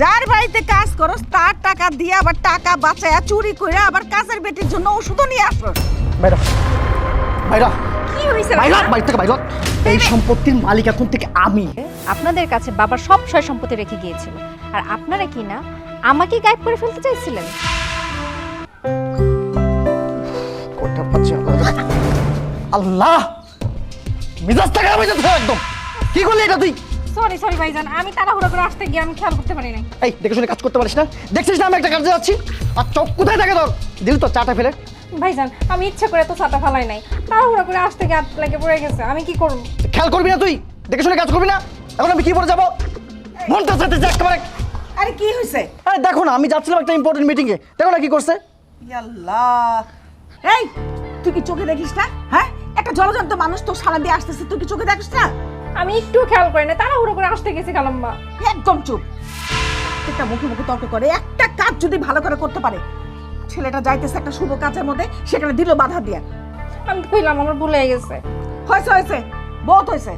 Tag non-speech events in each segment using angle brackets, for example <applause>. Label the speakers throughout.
Speaker 1: যার বাড়িতে কাজ করস তার টাকা দিয়ে আবার টাকা বাঁচায়া চুরি করে আবার কাজের বেটির জন্য ওষুধও নিয়ে আসস
Speaker 2: বাইরা বাইরা।
Speaker 3: কি হয়েছে
Speaker 2: বাইরা বাড়ি থেকে বাইরা এই সম্পত্তির মালিক এখন থেকে আমি।
Speaker 3: আপনাদের কাছে বাবা সব সয় সম্পত্তি রেখে গিয়েছিল। আর আপনারা কি না আমাকে গায়েব করে ফেলতে চাইছিলেন?
Speaker 2: কোটা পাচ্ছি আল্লাহ! মিজাজ থেকে আমি একদম। কি করলি এটা তুই?
Speaker 3: সরি সরি ভাইজান। আমি তাড়াহুড়ো করে আসতে গিয়ে আমি খেয়াল করতে পারি নাই।
Speaker 2: এই দেখে শুনে কাজ করতে পারিস না? দেখছিস না আমি একটা কাজে যাচ্ছি? আর চোখ কোথায় থাকে তোর? দিল তো চাটা ফেলে।
Speaker 3: ভাইজান আমি ইচ্ছে করে তো ছাতা ফালাই নাই। তাড়াহুড়ো করে আসতে গিয়ে হাত লেগে পড়ে গেছে। আমি কি করব?
Speaker 2: খেয়াল করবি না তুই? দেখে শুনে কাজ করবি না? এখন আমি কি করে যাব? মনটা সাথে যে একেবারে।
Speaker 1: আরে কি হয়েছে
Speaker 2: আরে দেখো না আমি যাচ্ছিলাম একটা ইম্পর্টেন্ট মিটিংয়ে দেখো না কি করছে।
Speaker 1: আল্লাহ এই তুই কি চোখে দেখিস না? হ্যাঁ? একটা জলজন্ত মানুষ তো সারা দিয়ে আসতেছে। তুই কি চোখে দেখিস না?
Speaker 3: আমি একটু খেয়াল করি না তাড়াহুড়ো করে আসতে গেছি কালাম্মা।
Speaker 1: একদম চুপ। একটা মুখে মুখে তর্ক করে একটা কাজ যদি ভালো করে করতে পারে ছেলেটা যাইতেছে একটা শুভ কাজের মধ্যে সেখানে দিল বাধা দিয়া।
Speaker 3: আমি কইলাম আমার ভুলে গেছে।
Speaker 1: হয়েছে হয়েছে বহুত হয়েছে।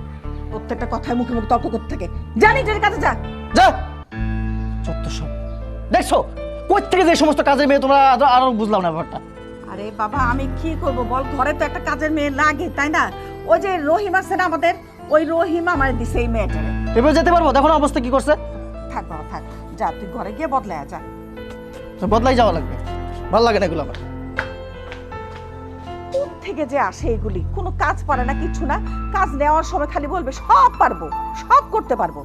Speaker 1: প্রত্যেকটা কথায় মুখে মুখে তর্ক করতে থাকে। জানি যে কাজে যা।
Speaker 2: যা। চত্ব সব দেখছ? কই থেকে যে সমস্ত কাজের মেয়ে তোমরা আরো- আরও বুঝলাম না ব্যাপারটা?
Speaker 1: আরে বাবা আমি কি করব বল? ঘরে তো একটা কাজের মেয়ে লাগে তাই না? ওই যে রহিম আছে না আমাদের? ওই রহিম আমার দিছে এই মেয়েটারে।
Speaker 2: এবার যেতে পারব? দেখো না অবস্থা কি করছে।
Speaker 1: থাক বাবা থাক। যা তুই ঘরে গিয়ে বদলায় যা।
Speaker 2: তো বদলাই যাওয়া লাগবে। ভালো লাগে না এগুলো আমার।
Speaker 1: থেকে যে আসে এগুলি? কোনো কাজ পারে না কিছু না। কাজ নেওয়ার সময় খালি বলবে সব পারব সব করতে পারব।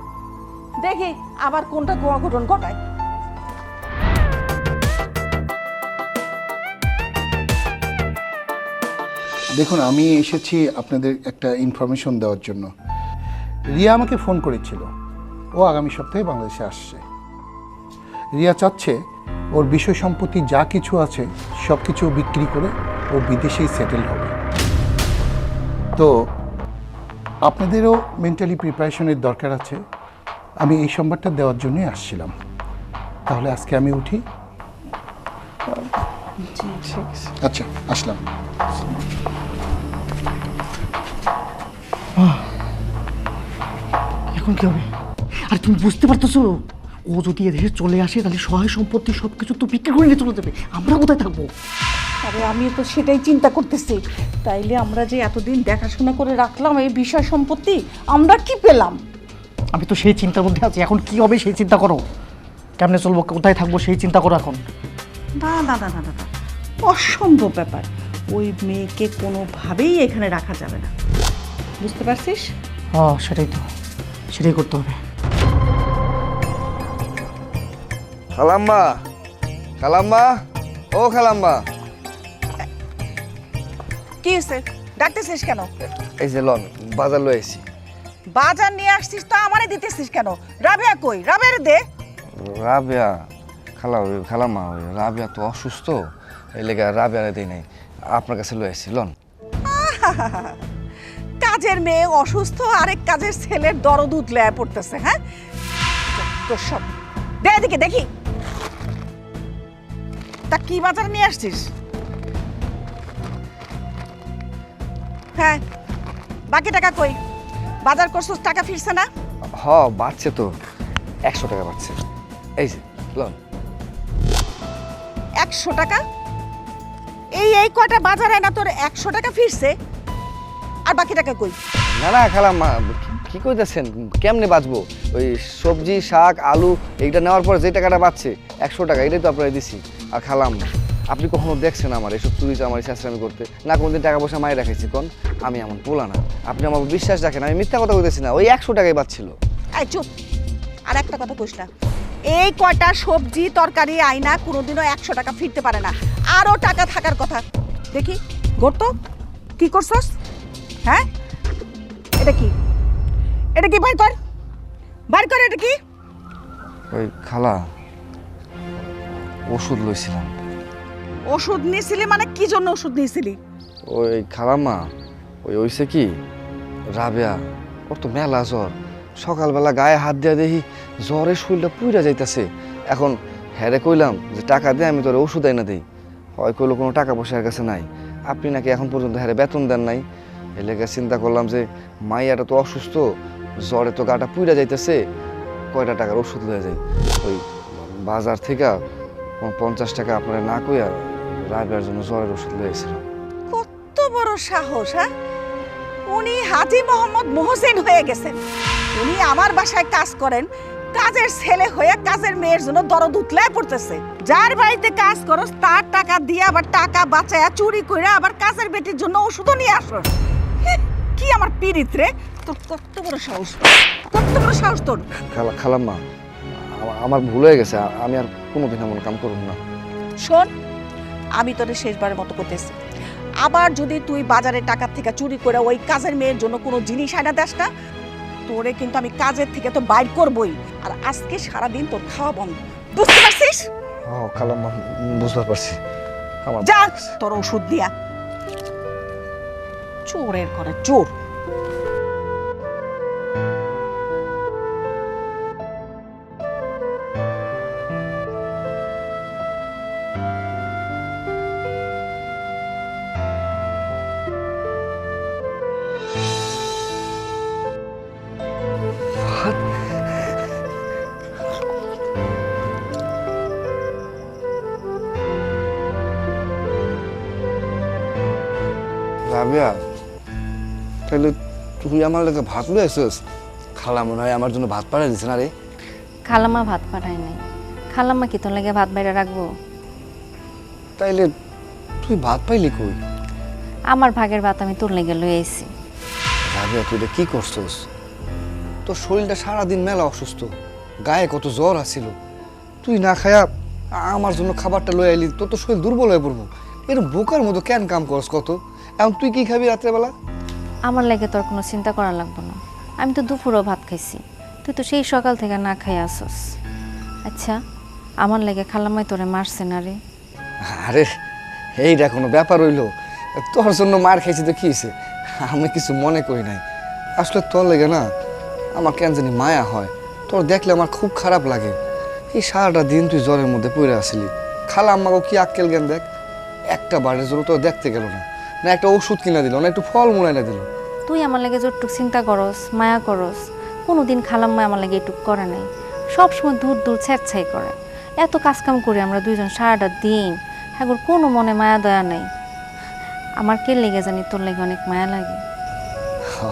Speaker 1: দেখি আবার কোনটা গোয়া ঘটন ঘটায়।
Speaker 4: দেখুন আমি এসেছি আপনাদের একটা ইনফরমেশন দেওয়ার জন্য। রিয়া আমাকে ফোন করেছিল। ও আগামী সপ্তাহে বাংলাদেশে আসছে। রিয়া চাচ্ছে ওর বিষয় সম্পত্তি যা কিছু আছে সব কিছু বিক্রি করে ও বিদেশেই সেটেল হবে। তো আপনাদেরও মেন্টালি প্রিপারেশনের দরকার আছে। আমি এই সংবাদটা দেওয়ার জন্যই আসছিলাম। তাহলে আজকে আমি উঠি। আচ্ছা আসলাম।
Speaker 2: এখন কি হবে? আর তুমি বুঝতে পারতেছো? ও যদি এদেশে চলে আসে তাহলে সহায় সম্পত্তি সব কিছু তো বিক্রি করে নিয়ে চলে যাবে। আমরা কোথায় থাকব?
Speaker 1: আরে আমি তো সেটাই চিন্তা করতেছি। তাইলে আমরা যে এতদিন দেখাশোনা করে রাখলাম এই বিষয় সম্পত্তি আমরা কি পেলাম?
Speaker 2: আমি তো সেই চিন্তার মধ্যে আছি। এখন কি হবে সেই চিন্তা করো। কেমনে চলবো কোথায় থাকব সেই চিন্তা করো এখন।
Speaker 1: না না না না না অসম্ভব ব্যাপার। ওই মেয়েকে কোনোভাবেই এখানে রাখা যাবে না। বুঝতে পারছিস?
Speaker 2: ও সেটাই তো। সেটাই করতে হবে।
Speaker 5: খালাম্মা খালাম্মা ও খালাম্মা।
Speaker 1: কি হয়েছে ডাকতেছিস কেন?
Speaker 5: এই যে লন বাজার লয়ে এসেছি
Speaker 1: বাজার নিয়ে আসছিস তো আমারে দিতেছিস কেন? রাবেয়া কই? রাবেয়ার দে।
Speaker 5: রাবিয়া খালা ওই খালাম্মা ওই রাবিয়া তো অসুস্থ এই লেগে রাবিয়া দেই নাই। আপনার কাছে লয়ে এসেছি লন। <laughs>
Speaker 1: কাজের মেয়ে অসুস্থ আরেক কাজের ছেলের দরদ উতলে পড়তেছে হ্যাঁ? তোর সব দে এদিকে দেখি। তা কি বাজার নিয়ে আসছিস? হ্যাঁ বাকি টাকা কই? বাজার করছিস টাকা ফিরছে না?
Speaker 5: হ বাড়ছে তো। একশো টাকা বাড়ছে। এই যে লন।
Speaker 1: একশো টাকা? এই এই কয়টা বাজারে না তোর একশো টাকা ফিরছে? আর বাকি টাকা কই?
Speaker 5: না না খালাম্মা কি- কইতেছেন? কেমনে বাঁচবো? ওই সবজি শাক আলু এইটা নেওয়ার পর যে টাকাটা বাঁচছে একশো টাকা এটাই তো আপনারা দিছি। আর খালাম আপনি কখনো দেখছেন আমার এসব চুরি আমার চেষ্টামি করতে? না কোনদিন টাকা পয়সা মায়ের রাখাইছি কোন? আমি এমন পোলা না। আপনি আমার বিশ্বাস রাখেন আমি মিথ্যা কথা বলতেছি না ওই একশো টাকাই বাঁচছিল।
Speaker 1: এই চুপ। আর একটা কথা কইস না এই কয়টা সবজি তরকারি আইনা কোনোদিনও একশো টাকা ফিরতে পারে না। আরও টাকা থাকার কথা। দেখি গর্ত কি করছস? হ্যাঁ? এটা কি? এটা কি বাইর কর? বাইর কর এটা কি?
Speaker 5: ওই খালা ওষুধ লইছিলাম।
Speaker 1: ওষুধ নিয়েছিলি মানে কি জন্য ওষুধ নিয়েছিলি
Speaker 5: ওই খালাম্মা ওই ওইসে কি? রাবেয়া ওর তো মেলা জ্বর। সকালবেলা গায়ে হাত দিয়া দেখি জ্বরে শরীরটা পুইরা যাইতাছে। এখন হ্যারে কইলাম যে টাকা দে আমি তোর ওষুধ আইনা দেই। হয় কইলো কোনো টাকা পয়সার কাছে নাই। আপনি নাকি এখন পর্যন্ত হ্যারে বেতন দেন নাই। এ লেগে চিন্তা করলাম যে, মাইয়াটা তো অসুস্থ, জ্বরে তো গাটা পুইরা যাইতেছে, কয়টা টাকার ওষুধ লয়ে যাই? ওই বাজার থেকে পঞ্চাশ টাকা আপনার না কইয়া রাবের জন্য জ্বরের ওষুধ লয়েছিলাম
Speaker 1: কত বড় সাহস হ্যাঁ? উনি হাজি মোহাম্মদ মোহসেন হয়ে গেছেন উনি আমার বাসায় কাজ করেন, কাজের ছেলে হয়ে কাজের মেয়ের জন্য দরদ উতলায় পড়তেছে। যার বাড়িতে কাজ করস, তার টাকা দিয়ে আবার টাকা বাঁচায়া চুরি করে আবার কাজের বেটির জন্য ওষুধও নিয়ে আসো কি আমার পিরিত রে? তোর কত বড় সাহস কত বড় সাহস তোর?
Speaker 5: খালা খালাম্মা আমা- আমার ভুল হয়ে গেছে আমি আর কোনোদিন এমন কাম করব না।
Speaker 1: শোন আমি তোরে শেষবারের মতো করতেছি। আবার যদি তুই বাজারে টাকা থেকে চুরি করে ওই কাজের মেয়ের জন্য কোনো জিনিস আনা দেস না তোরে কিন্তু আমি কাজের থেকে তো বাইর করবই। আর আজকে সারাদিন তোর খাওয়া বন্ধ। বুঝতে পারছিস?
Speaker 5: ও খালাম্মা বুঝতে পারছি। আমার
Speaker 1: যা তোর ওষুধ দিয়া। চোরের ঘরে চোর
Speaker 5: রাবিয়া তাহলে তুই আমার লাগে ভাত লয়ে আসিস খালা মনে হয় আমার জন্য ভাত পাঠিয়ে দিছে না রে
Speaker 6: খালাম্মা ভাত পাঠায় নাই। খালাম্মা কি তোর লাগে ভাত বাইরে রাখব
Speaker 5: তাইলে তুই ভাত পাইলি কই
Speaker 6: আমার ভাগের ভাত আমি তোর লেগে লয়ে আইছি।
Speaker 5: রাবিয়া তুই এটা কি করছস তোর শরীরটা সারাদিন মেলা অসুস্থ। গায়ে কত জ্বর আসছিল তুই না খায়া আমার জন্য খাবারটা লয়ে আইলি তোর তো শরীর দুর্বল হয়ে পড়ব এরকম বোকার মতো কেন কাম করস কত এখন তুই কি খাবি রাত্রেবেলা
Speaker 6: আমার লাগে তোর কোনো চিন্তা করা লাগবে না। আমি তো দুপুরও ভাত খাইছি। তুই তো সেই সকাল থেকে না খাই আসস। আচ্ছা আমার লাগে খালাম্মাই তোরে মারছে না রে।
Speaker 5: আরে এইটা কোনো ব্যাপার হইল? তোর জন্য মার খাইছি তো কি হয়েছে আমি কিছু মনে করি নাই। আসলে তোর লেগে না, আমার কেন জানি মায়া হয়। তোর দেখলে আমার খুব খারাপ লাগে। এই সারাটা দিন তুই জ্বরের মধ্যে পড়ে আসিলি। খালা আমাকে কি আক্কেল জ্ঞান দেখ? একটা বারের জন্য তোর দেখতে গেল না। না একটা ওষুধ কিনা দিল না একটু ফল মূল এনে দিল।
Speaker 6: তুই আমার লাগে যতটুক চিন্তা করস মায়া করস কোনোদিন খালাম্মা আমার লাগে এটুক করে নাই। সবসময় দূর দূর ছ্যাঁচ্ছাই করে। এত কাজকাম করি আমরা দুইজন সারাটা দিন এখন কোনো মনে মায়া দয়া নাই। আমার কে লেগে জানি তোর লাগে অনেক মায়া লাগে।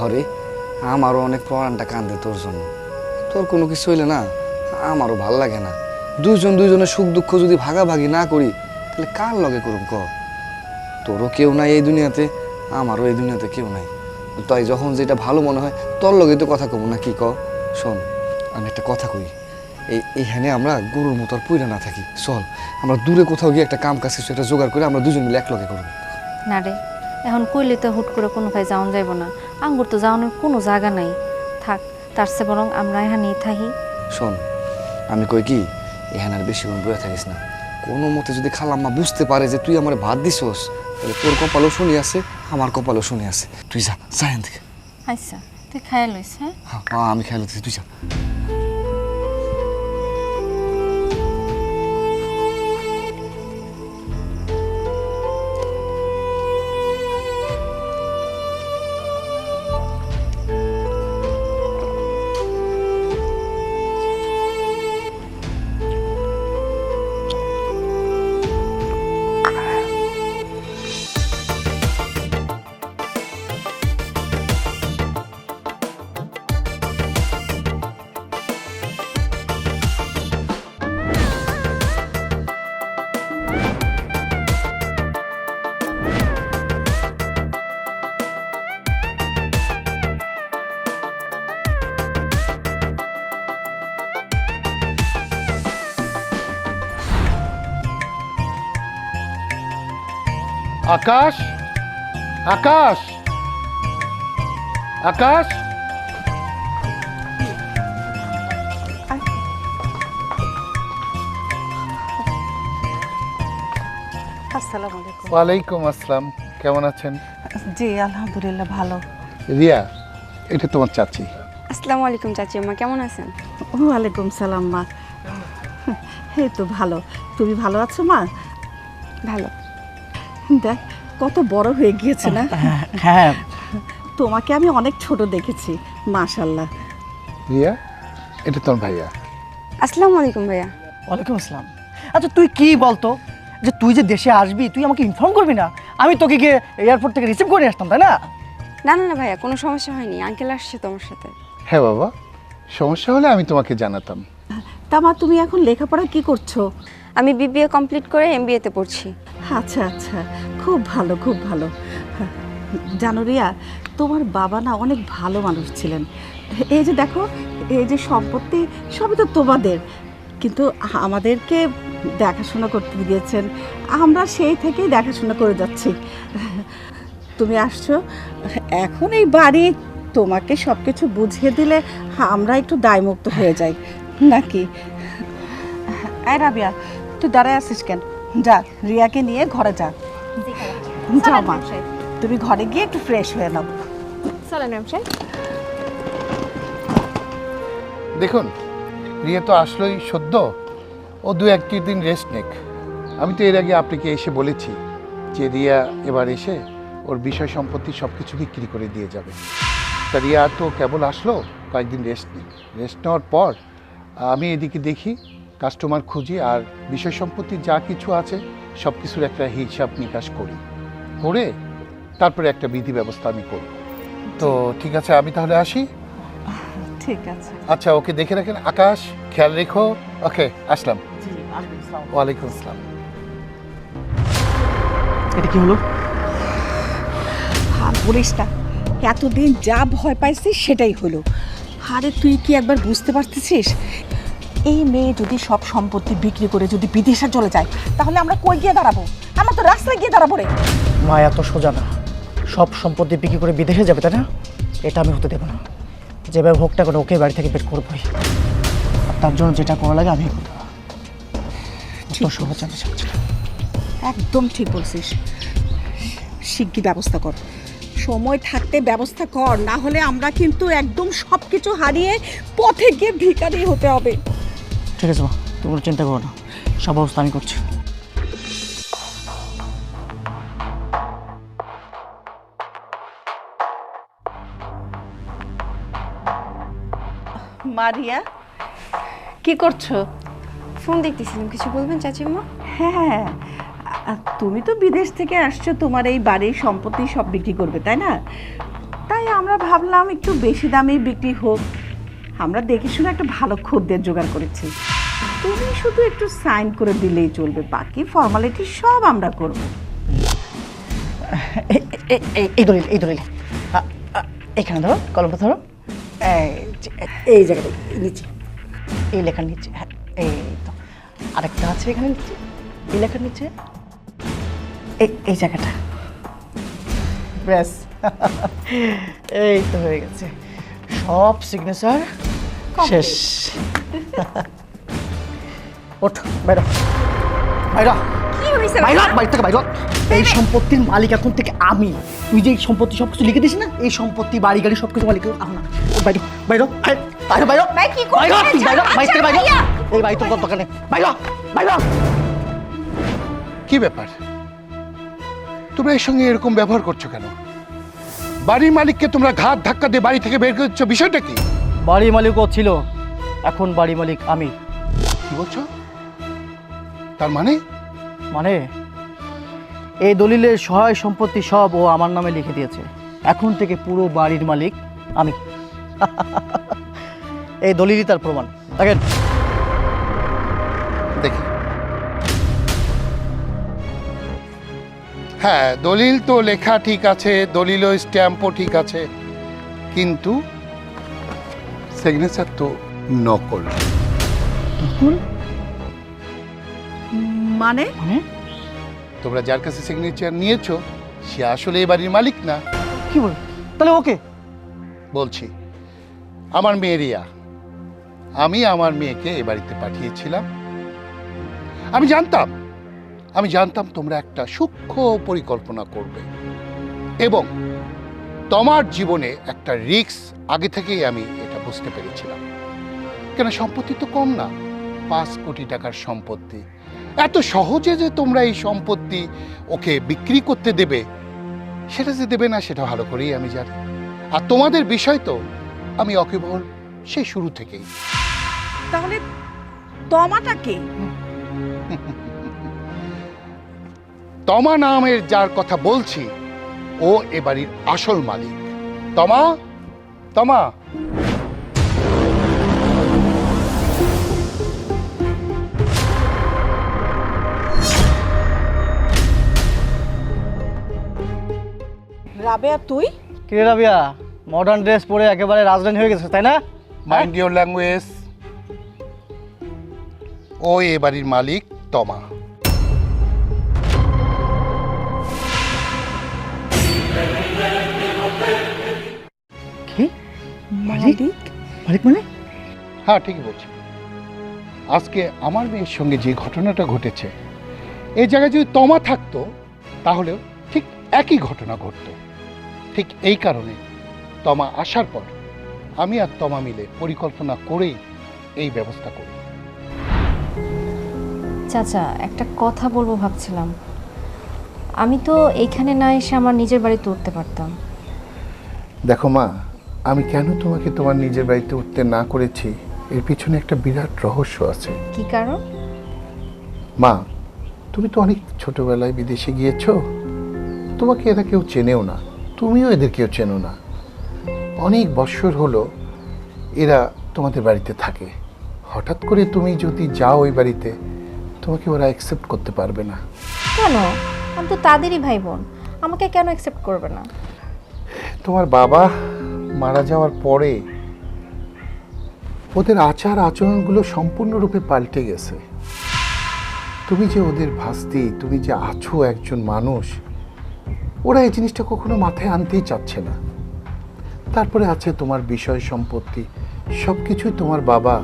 Speaker 5: আরে আমারও অনেক পরানটা কান্দে তোর জন্য। তোর কোনো কিছু হইলে না আমারও ভালো লাগে না। দুইজন দুইজনের সুখ দুঃখ যদি ভাগাভাগি না করি তাহলে কার লগে করুম ক? তোরও কেউ নাই এই দুনিয়াতে আমারও এই দুনিয়াতে কেউ নাই। তাই যখন যেটা ভালো মনে হয় তোর লগে তো কথা কব না কি ক শোন আমি একটা কথা কই। এই এইখানে আমরা গরুর মতো আর পুইরা না থাকি। চল আমরা দূরে কোথাও গিয়ে একটা কাম কাজ কিছু একটা জোগাড় করে আমরা দুজন মিলে এক লগে করব।
Speaker 6: না রে এখন কইলে তো হুট করে কোনো ভাই যাওন যাইব না। আঙ্গুর তো যাওয়ানোর কোনো জায়গা নাই। থাক তার চেয়ে বরং আমরা এখানেই থাকি।
Speaker 5: শোন আমি কই কি এখানে আর বেশি বয়ে থাকিস না। কোনো মতে যদি খালাম্মা বুঝতে পারে যে তুই আমার ভাত দিছস তাহলে তোর কপালও শুনি আছে আমার কপালও শুনি আছে। তুই যা যা এখান থেকে।
Speaker 6: আচ্ছা তুই খাই লইস হ্যাঁ
Speaker 5: আমি হ্যাঁ, আমি তুই যা।
Speaker 4: আকাশ? আকাশ? আকাশ?
Speaker 1: আসসালামু আলাইকুম।
Speaker 4: ওয়ালাইকুম আসসালাম। কেমন আছেন?
Speaker 1: জি আলহামদুলিল্লাহ ভালো।
Speaker 4: রিয়া এটা তোমার চাচি।
Speaker 7: আসসালামু আলাইকুম চাচি আম্মা কেমন আছেন?
Speaker 1: ওয়ালাইকুম সালাম মা। এই তো ভালো। তুমি ভালো আছো মা?
Speaker 7: ভালো।
Speaker 1: দেখ কত বড় হয়ে গিয়েছে না?
Speaker 2: হ্যাঁ
Speaker 1: তোমাকে আমি অনেক ছোট দেখেছি মাশাল্লাহ
Speaker 4: রিয়া এটা তোর ভাইয়া।
Speaker 7: আসসালামু আলাইকুম ভাইয়া।
Speaker 2: ওয়ালাইকুম আসসালাম। আচ্ছা তুই কি বলতো? যে তুই যে দেশে আসবি তুই আমাকে ইনফর্ম করবি না? আমি তোকে গিয়ে এয়ারপোর্ট থেকে রিসিভ করে আসতাম তাই না?
Speaker 7: না না না ভাইয়া কোনো সমস্যা হয়নি। আঙ্কেল আসছে তোমার সাথে।
Speaker 4: হ্যাঁ বাবা। সমস্যা হলে আমি তোমাকে জানাতাম।
Speaker 1: তা তামা তুমি এখন লেখাপড়া কি করছ?
Speaker 7: আমি বিবিএ কমপ্লিট করে এমবিএতে পড়ছি।
Speaker 1: আচ্ছা আচ্ছা। খুব ভালো খুব ভালো। জানো রিয়া তোমার বাবা না অনেক ভালো মানুষ ছিলেন। এই যে দেখো, এই যে সম্পত্তি সবই তো তোমাদের। কিন্তু আমাদেরকে দেখাশোনা করতে দিয়েছেন। আমরা সেই থেকেই দেখাশোনা করে যাচ্ছি। তুমি আসছো? এখন এই বাড়ি তোমাকে সব কিছু বুঝিয়ে দিলে আমরা একটু দায়মুক্ত হয়ে যাই। নাকি? রাবিয়া, তুই দাঁড়ায় আসিস কেন? যা রিয়াকে নিয়ে ঘরে যা। যাও মা। তুমি ঘরে গিয়ে একটু ফ্রেশ হয়ে নাও।
Speaker 3: চলেন
Speaker 4: দেখুন রিয়া তো আসলোই সদ্য। ও দু একটি দিন রেস্ট নেক। আমি তো এর আগে আপনাকে এসে বলেছি যে রিয়া এবার এসে ওর বিষয় সম্পত্তি সব কিছু বিক্রি করে দিয়ে যাবে। তা রিয়া তো কেবল আসলো কয়েকদিন রেস্ট নিই রেস্ট নেওয়ার পর আমি এদিকে দেখি কাস্টমার খুঁজি আর বিষয় সম্পত্তি যা কিছু আছে সব কিছুর একটা হিসাব নিকাশ করি। করে তারপরে একটা বিধি ব্যবস্থা আমি করব। তো ঠিক আছে আমি তাহলে আসি?
Speaker 1: ঠিক আছে।
Speaker 4: আচ্ছা ওকে দেখে রাখেন। আকাশ খেয়াল রেখো। ওকে আসলাম। ওয়ালাইকুম আসসালাম।
Speaker 2: এটা কি হলো?
Speaker 1: আর বলিস না। এতদিন যা ভয় পাইছিস সেটাই হলো। আরে তুই কি একবার বুঝতে পারতেছিস? এই মেয়ে যদি সব সম্পত্তি বিক্রি করে যদি বিদেশে চলে যায় তাহলে আমরা কই গিয়ে দাঁড়াবো? আমরা তো রাস্তায় গিয়ে দাঁড়াবো রে।
Speaker 2: মা এত সোজা না। সব সম্পত্তি বিক্রি করে বিদেশে যাবে তাই না? এটা আমি হতে দেবো না। যেভাবে হোকটা করে ওকে বাড়ি থেকে বের করবোই। আর তার জন্য যেটা করা লাগে আমি করব। তো সহজ আমি
Speaker 1: একদম ঠিক বলছিস। শিগগি ব্যবস্থা কর। সময় থাকতে ব্যবস্থা কর না হলে আমরা কিন্তু একদম সব কিছু হারিয়ে পথে গিয়ে ভিখারি হতে হবে।
Speaker 2: ঠিক আছে মা তুমি কোনো চিন্তা করো না। সব অবস্থা আমি করছি।
Speaker 1: মারিয়া কি করছ?
Speaker 7: ফোন দেখতেছিলাম কিছু বলবেন চাচিমা?
Speaker 1: হ্যাঁ আ- তুমি তো বিদেশ থেকে আসছো তোমার এই বাড়ির সম্পত্তি সব বিক্রি করবে তাই না? তাই আমরা ভাবলাম একটু বেশি দামে বিক্রি হোক। আমরা দেখে শুনে একটা ভালো খদ্দের জোগাড় করেছি। তুমি শুধু একটু সাইন করে দিলেই চলবে বাকি ফর্মালিটি সব আমরা করব।
Speaker 2: এই- দলিল এই দলিল। এখানে ধরো কলমটা ধরো। এই
Speaker 1: এই জায়গাটা নিচে।
Speaker 2: এই লেখার নিচে হ্যাঁ এই তো। আরেকটা আছে এখানে নিচে এই লেখার নিচে। এই এই জায়গাটা। ব্যাস। এই তো হয়ে গেছে। সব সিগনেচার শেষ। <laughs> ওঠ বাইরো বাইরো বাইরো বাড়ি থেকে বাইরো এই সম্পত্তির মালিক এখন থেকে আমি। তুই যে এই সম্পত্তি সব কিছু লিখে দিস না এই সম্পত্তি বাড়ি গাড়ি সব কিছু মালিক এখন আমি বাইরো বাইরো বাইরো বাইরো
Speaker 7: ভাই, কি করছেন?
Speaker 2: বাইরো বাইরো বাইরে থেকে বাইরো। এই বাড়ি তোর দোকানে বাইরো বাইরো
Speaker 4: কি ব্যাপার? তোমরা এর সঙ্গে এরকম ব্যবহার করছ কেন? বাড়ির মালিককে তোমরা ঘাত ধাক্কা দিয়ে বাড়ি থেকে বের করছ বিষয়টা কি?
Speaker 2: বাড়ি মালিক ও ছিল এখন বাড়ি মালিক আমি।
Speaker 4: কি বলছো? তার মানে?
Speaker 2: মানে? এই দলিলের সহায় সম্পত্তি সব ও আমার নামে লিখে দিয়েছে। এখন থেকে পুরো বাড়ির মালিক আমি। <laughs> এই দলিলই তার প্রমাণ। দেখেন।
Speaker 4: দেখি। হ্যাঁ দলিল তো লেখা ঠিক আছে দলিল স্ট্যাম্পও ঠিক আছে। কিন্তু সিগনেচার তো নকল।
Speaker 1: মানে
Speaker 2: মানে?
Speaker 4: তোমরা যার কাছে সিগনেচার নিয়েছো সে আসলে এই বাড়ির মালিক না।
Speaker 2: কি বল? তাহলে ওকে?
Speaker 4: বলছি আমার মেয়ে রিয়া আমি আমার মেয়েকে এ বাড়িতে পাঠিয়েছিলাম। আমি জানতাম আমি জানতাম তোমরা একটা সূক্ষ্ম পরিকল্পনা করবে। এবং তোমার জীবনে একটা রিস্ক আগে থেকেই আমি এটা বুঝতে পেরেছিলাম। কেন সম্পত্তি তো কম না। পাঁচ কোটি টাকার সম্পত্তি এত সহজে যে তোমরা এই সম্পত্তি ওকে বিক্রি করতে দেবে সেটা যে দেবে না সেটা ভালো করেই আমি জানি। আর তোমাদের বিষয় তো আমি অকেবল সেই শুরু থেকেই।
Speaker 1: তাহলে তমাটা কে?
Speaker 4: তমা নামের যার কথা বলছি ও এ আসল মালিক। তমা? তমা?
Speaker 1: রাবেয়া তুই?
Speaker 8: কিরে রাবিয়া? মডার্ন ড্রেস পরে একেবারে রাজধানী হয়ে গেছে তাই না?
Speaker 4: মাইন্ড ইউর ল্যাঙ্গুয়েজ ও এ বাড়ির মালিক তমা।
Speaker 8: কি? মালিক? মালিক? মানে?
Speaker 4: হ্যাঁ ঠিকই বলছি। আজকে আমার মেয়ের সঙ্গে যে ঘটনাটা ঘটেছে এই জায়গায় যদি তমা থাকতো তাহলেও ঠিক একই ঘটনা ঘটতো। ঠিক এই কারণে তমা আসার পর আমি আর তমা মিলে পরিকল্পনা করেই এই ব্যবস্থা করি।
Speaker 3: চাচা একটা কথা বলব ভাবছিলাম। আমি তো এইখানে না এসে আমার নিজের বাড়িতে উঠতে পারতাম।
Speaker 4: দেখো মা আমি কেন তোমাকে তোমার নিজের বাড়িতে উঠতে না করেছি? এর পিছনে একটা বিরাট রহস্য আছে।
Speaker 3: কি কারণ?
Speaker 4: মা তুমি তো অনেক ছোটবেলায় বিদেশে গিয়েছো। তোমাকে এরা কেউ চেনেও না। তুমিও এদের কেউ চেনো না। অনেক বৎসর হলো এরা তোমাদের বাড়িতে থাকে। হঠাৎ করে তুমি যদি যাও ওই বাড়িতে তোমাকে ওরা অ্যাকসেপ্ট করতে পারবে না।
Speaker 3: কেন? আমি তো তাদেরই ভাই বোন আমাকে কেন অ্যাকসেপ্ট করবে না?
Speaker 4: তোমার বাবা মারা যাওয়ার পরে ওদের আচার আচরণগুলো সম্পূর্ণরূপে পাল্টে গেছে। তুমি যে ওদের ভাস্তি তুমি যে আছো একজন মানুষ ওরা এই জিনিসটা কখনো মাথায় আনতেই চাচ্ছে না। তারপরে আছে তোমার বিষয় সম্পত্তি। সব কিছুই তোমার বাবা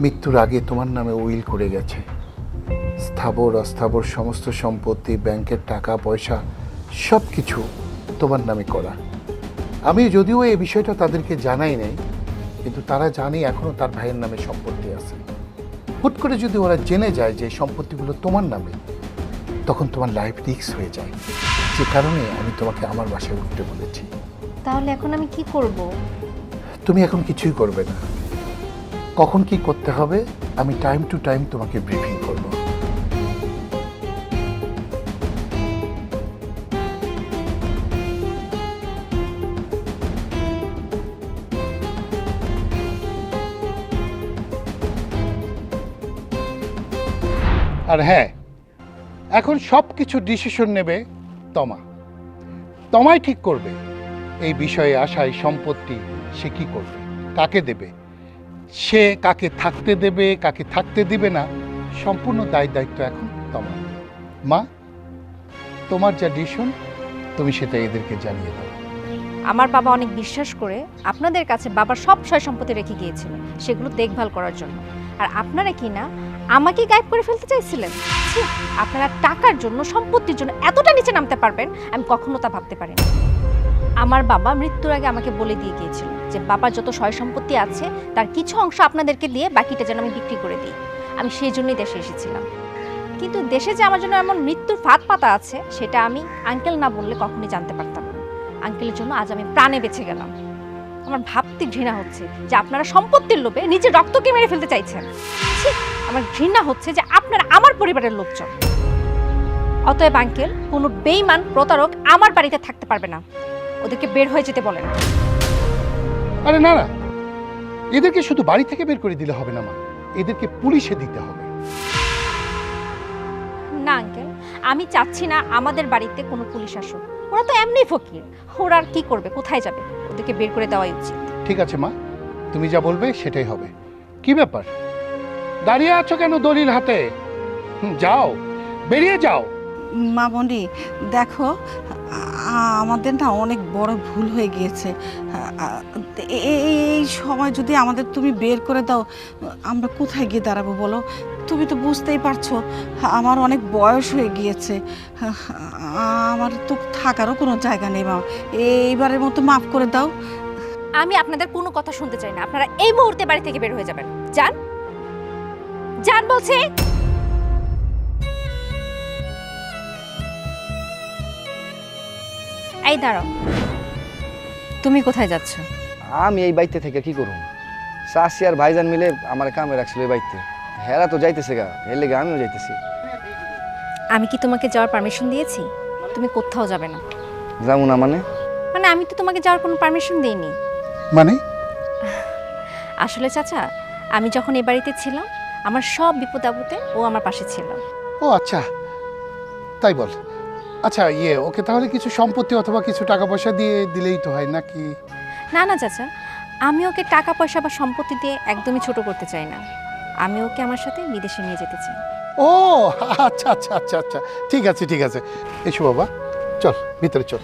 Speaker 4: মৃত্যুর আগে তোমার নামে উইল করে গেছে। স্থাবর, অস্থাবর সমস্ত সম্পত্তি, ব্যাংকের টাকা, পয়সা সব কিছু তোমার নামে করা। আমি যদিও এই বিষয়টা তাদেরকে জানাই নাই, কিন্তু তারা জানে এখনও তার ভাইয়ের নামে সম্পত্তি আছে। হুট করে যদি ওরা জেনে যায় যে সম্পত্তিগুলো তোমার নামে, তখন তোমার লাইফ রিক্স হয়ে যায়। যে কারণে আমি তোমাকে আমার বাসায় উঠতে বলেছি।
Speaker 3: তাহলে এখন আমি কি করব?
Speaker 4: তুমি এখন কিছুই করবে না। কখন কি করতে হবে আমি টাইম টু টাইম তোমাকে ব্রিফিং করব। আর হ্যাঁ এখন সব কিছু ডিসিশন নেবে তমা। তমাই ঠিক করবে। এই বিষয়ে আশায় সম্পত্তি সে কি করবে? কাকে দেবে? সে কাকে থাকতে দেবে, কাকে থাকতে দিবে না, সম্পূর্ণ দায় দায়িত্ব এখন তোমার মা, তোমার যা ডিসিশন, তুমি সেটা এদেরকে জানিয়ে দাও।
Speaker 3: আমার বাবা অনেক বিশ্বাস করে আপনাদের কাছে বাবার সব সয় সম্পত্তি রেখে গিয়েছিল, সেগুলো দেখভাল করার জন্য। আর আপনারা কি না আমাকে গায়েব করে ফেলতে চাইছিলেন? আপনারা টাকার জন্য, সম্পত্তির জন্য এতটা নিচে নামতে পারবেন, আমি কখনো তা ভাবতে পারিনি। আমার বাবা মৃত্যুর আগে আমাকে বলে দিয়ে গিয়েছিল যে, বাবার যত সয় সম্পত্তি আছে, তার কিছু অংশ আপনাদেরকে দিয়ে বাকিটা যেন আমি বিক্রি করে দিই। আমি সেই জন্যই দেশে এসেছিলাম। কিন্তু দেশে যে আমার জন্য এমন মৃত্যুর ফাঁদ পাতা আছে, সেটা আমি আঙ্কেল না বললে কখনই জানতে পারতাম না। আঙ্কেলের জন্য আজ আমি প্রাণে বেঁচে গেলাম। আমার ভাবতে ঘৃণা হচ্ছে যে, আপনারা সম্পত্তির লোভে নিজের রক্তকে মেরে ফেলতে চাইছেন। আমার ঘৃণা হচ্ছে যে আপনারা আমার পরিবারের লোকজন। অতএব আঙ্কেল কোনো বেইমান প্রতারক আমার বাড়িতে থাকতে পারবে না। ওদেরকে বের হয়ে যেতে বলেন।
Speaker 4: আরে না না। এদেরকে শুধু বাড়ি থেকে বের করে দিলে হবে না মা। এদেরকে পুলিশে দিতে হবে।
Speaker 3: না আঙ্কেল আমি চাচ্ছি না আমাদের বাড়িতে কোনো পুলিশ আসুক। ওরা তো এমনি ফকির। ওরা আর কি করবে? কোথায় যাবে? ওদেরকে বের করে দেওয়াই উচিত।
Speaker 4: ঠিক আছে মা। তুমি যা বলবে সেটাই হবে। কি ব্যাপার? দাঁড়িয়ে আছো কেন দলিল হাতে? যাও বেরিয়ে যাও।
Speaker 1: মামনি দেখো আমাদের না অনেক বড় ভুল হয়ে গিয়েছে। এই সময় যদি আমাদের তুমি বের করে দাও আমরা কোথায় গিয়ে দাঁড়াবো বলো? তুমি তো বুঝতেই পারছ আমার অনেক বয়স হয়ে গিয়েছে। আমার তো থাকারও কোনো জায়গা নেই মা। এইবারের মতো মাফ করে দাও।
Speaker 3: আমি আপনাদের কোনো কথা শুনতে চাই না। আপনারা এই মুহূর্তে বাড়ি থেকে বের হয়ে যাবেন। যান। যান বলছি। এই দাঁড়াও। তুমি কোথায় যাচ্ছ?
Speaker 5: আমি এই বাড়িতে থেকে কি করুম? চাষি আর ভাইজান মিলে আমার কামে রাখছিল এই বাড়িতে। হেরা তো যাইতেছে গা এর লেগে আমিও যাইতেছি।
Speaker 3: আমি কি তোমাকে যাওয়ার পারমিশন দিয়েছি? তুমি কোথাও যাবে না।
Speaker 5: যাব না মানে?
Speaker 3: মানে আমি তো তোমাকে যাওয়ার কোনো পারমিশন দিইনি।
Speaker 4: মানে?
Speaker 3: আসলে চাচা আমি যখন এ বাড়িতে ছিলাম আমার সব বিপদ আপদে ও আমার পাশে ছিল।
Speaker 4: ও আচ্ছা। তাই বল। আচ্ছা ইয়ে ওকে তাহলে কিছু সম্পত্তি অথবা কিছু টাকা পয়সা দিয়ে দিলেই তো হয় নাকি?
Speaker 3: না না চাচা। আমি ওকে টাকা পয়সা বা সম্পত্তি দিয়ে একদমই ছোট করতে চাই না। আমি ওকে আমার সাথে বিদেশে নিয়ে যেতে চাই।
Speaker 4: ও আচ্ছা আচ্ছা আচ্ছা আচ্ছা। ঠিক আছে ঠিক আছে। এসো বাবা। চল ভিতরে চল।